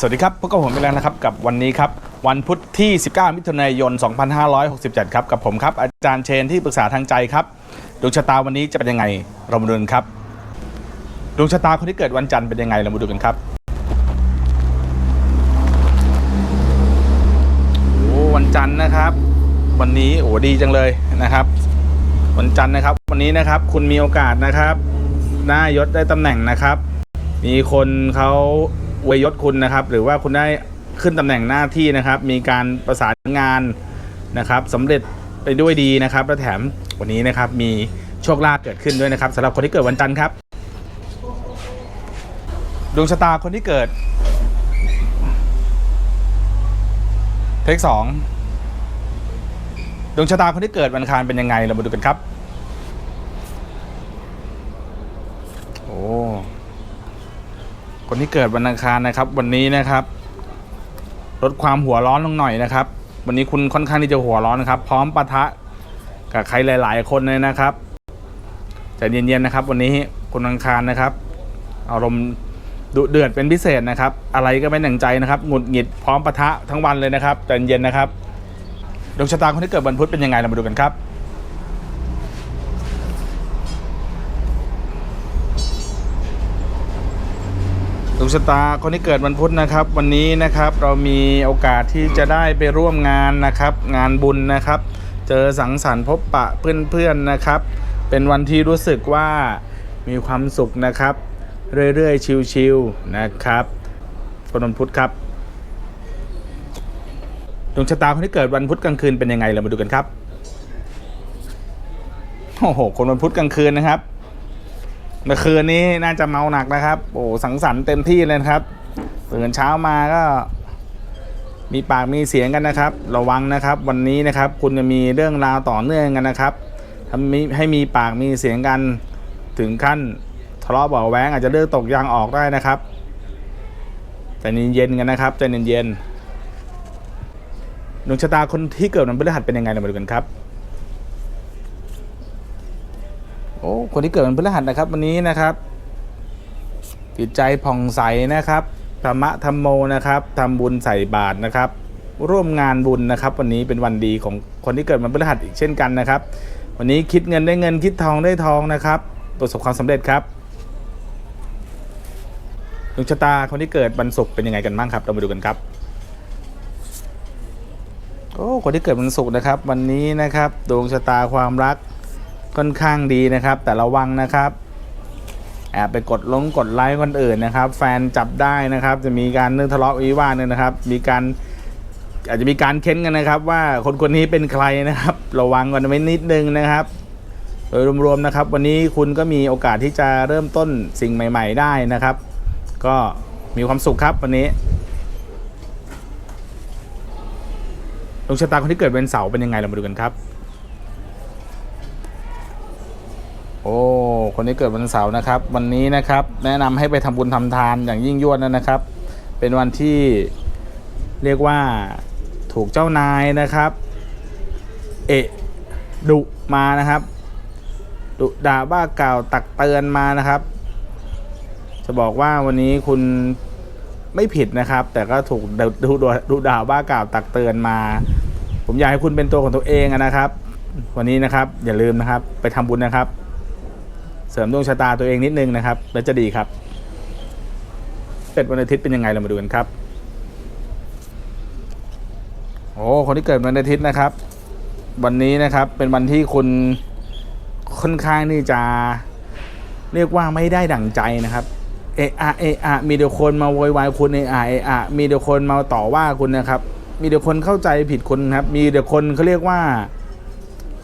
สวัสดีครับพบกับผมไปแล้วนะครับกับวันนี้ครับวันพุธที่ 19 มิถุนายน 2567 ครับกับผมครับอาจารย์เชนที่ปรึกษาทางใจครับดวงชะตาวันนี้จะเป็นยังไงเรามาดูกันครับดวงชะตาคนที่เกิดวันจันทร์เป็นยังไงเรามาดูกันครับโอ้วันจันทร์นะครับ วันนี้โอ้ดีจังเลยนะครับ วันจันทร์นะครับ วันนี้นะครับคุณมีโอกาสนะครับหน้ยศได้ตำแหน่งนะครับ มีคนเขา อวยยศคุณนะครับ หรือว่าคุณได้ขึ้นตำแหน่งหน้าที่นะครับ มีการประสานงานนะครับสำเร็จไปด้วยดีนะครับ และแถมวันนี้นะครับมีโชคลาภเกิดขึ้นด้วยนะครับสำหรับคนที่เกิดวันจันทร์ครับ ดวงชะตาคนที่เกิดเทคสองดวงชะตาคนที่เกิดวันอังคารเป็นยังไงเรามาดูกันครับ โอ้ คนที่เกิดวันอังคารนะครับ วันนี้นะครับ ลดความหัวร้อนลงหน่อยนะครับ วันนี้คุณค่อนข้างที่จะหัวร้อนนะครับ พร้อมปะทะกับใครหลาย ๆ คนเลยนะครับใจเย็นๆนะครับ วันนี้คนอังคารนะครับ อารมณ์ดุเดือดเป็นพิเศษนะครับ อะไรก็ไม่หนังใจนะครับหงุดหงิดพร้อมปะทะทั้งวันเลยนะครับใจเย็นๆนะครับดวงชะตาคนที่เกิดวันพุธเป็นยังไงเรามาดูกันครับ ดวง ชะตาคนที่เกิดวันพุธนะครับ วันนี้นะครับเรามีโอกาสที่จะได้ไปร่วมงานนะครับ งานบุญนะครับ เจอสังสรรค์พบปะเพื่อนๆนะครับ เป็นวันที่รู้สึกว่ามีความสุขนะครับ เรื่อยๆชิวๆนะครับคนวันพุธครับดวงชะตาคนที่เกิดวันพุธกลางคืนเป็นยังไงเรามาดูกันครับโอ้โหคนวันพุธกลางคืนนะครับ เมื่อคืนนี้น่าจะเมาหนักนะครับ โอ้สังสรรค์เต็มที่เลยครับตื่นเช้ามาก็ มีปากมีเสียงกันนะครับ ระวังนะครับ วันนี้นะครับ คุณจะมีเรื่องราวต่อเนื่องกันนะครับทำให้มีปากมีเสียงกันถึงขั้นทะเลาะเบาะแว้งอาจจะเลือกตกยางออกได้นะครับใจเย็นๆกันนะครับใจเย็นๆดวงชะตาคนที่เกิดวันพฤหัสเป็นยังไงเรามาดูกันครับ โอ้คนที่เกิดวันพฤหัสนะครับ วันนี้นะครับจิตใจผ่องใสนะครับธรรมะธรรมโมนะครับทำบุญใส่บาตรนะครับ ร่วมงานบุญนะครับ วันนี้เป็นวันดีของคนที่เกิดวันพฤหัสอีกเช่นกันนะครับ วันนี้คิดเงินได้เงินคิดทองได้ทองนะครับ ประสบความสำเร็จครับดวงชะตาคนที่เกิดวันศุกร์เป็นยังไงกันบ้างครับ เรามาดูกันครับโอ้คนที่เกิดวันศุกร์นะครับ วันนี้นะครับ ดวงชะตาความรัก ค่อนข้างดีนะครับ แต่ระวังนะครับแอบไปกดลงกดไลค์คนอื่นนะครับ แฟนจับได้นะครับ จะมีการเรื่องทะเลาะวิวาทเนี่ยนะครับ มีการอาจจะมีการเค้นกันนะครับ ว่าคนคนนี้เป็นใครนะครับ ระวังกันไว้นิดนึงนะครับโดยรวมๆนะครับ วันนี้คุณก็มีโอกาสที่จะเริ่มต้นสิ่งใหม่ ๆ ได้นะครับ ก็มีความสุขครับวันนี้ดวงชะตาคนที่เกิดเป็นเสาร์เป็นยังไงเรามาดูกันครับ โอ้ คนที่เกิดวันเสาร์นะครับ วันนี้นะครับ แนะนำให้ไปทำบุญทำทานอย่างยิ่งยวดนะครับ เป็นวันที่เรียกว่าถูกเจ้านายนะครับ เอะดุมานะครับดุด่าบ้ากล่าวตักเตือนมานะครับ จะบอกว่าวันนี้คุณไม่ผิดนะครับ แต่ก็ถูกดุดุดด่าบ้ากล่าวตักเตือนมา ผมอยากให้คุณเป็นตัวของตัวเองนะครับ วันนี้นะครับอย่าลืมนะครับ ไปทำบุญนะครับ เสริมดวงชะตาตัวเองนิดนึงนะครับ แล้วจะดีครับเป็ดวันอาทิตย์เป็นยังไงเรามาดูกันครับ โอ้คนที่เกิดวันอาทิตย์นะครับ วันนี้นะครับเป็นวันที่คุณค่อนข้างนี่จะเรียกว่าไม่ได้ดั่งใจนะครับเอะอะเอะอะมีเดี๋ยวคนมาโวยวายคุณเอะอะเอะอะมีเดี๋ยวคนมาต่อว่าคุณนะครับ มีเดี๋ยวคนเข้าใจผิดคุณครับ มีเดี๋ยวคนเขาเรียกว่า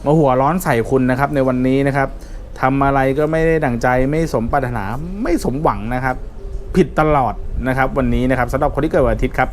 มาหัวร้อนใส่คุณนะครับ ในวันนี้นะครับ ทำอะไรก็ไม่ได้ดั่งใจไม่สมปรารถนาไม่สมหวังนะครับ ผิดตลอดนะครับ วันนี้นะครับสำหรับคนที่เกิดวันอาทิตย์ครับ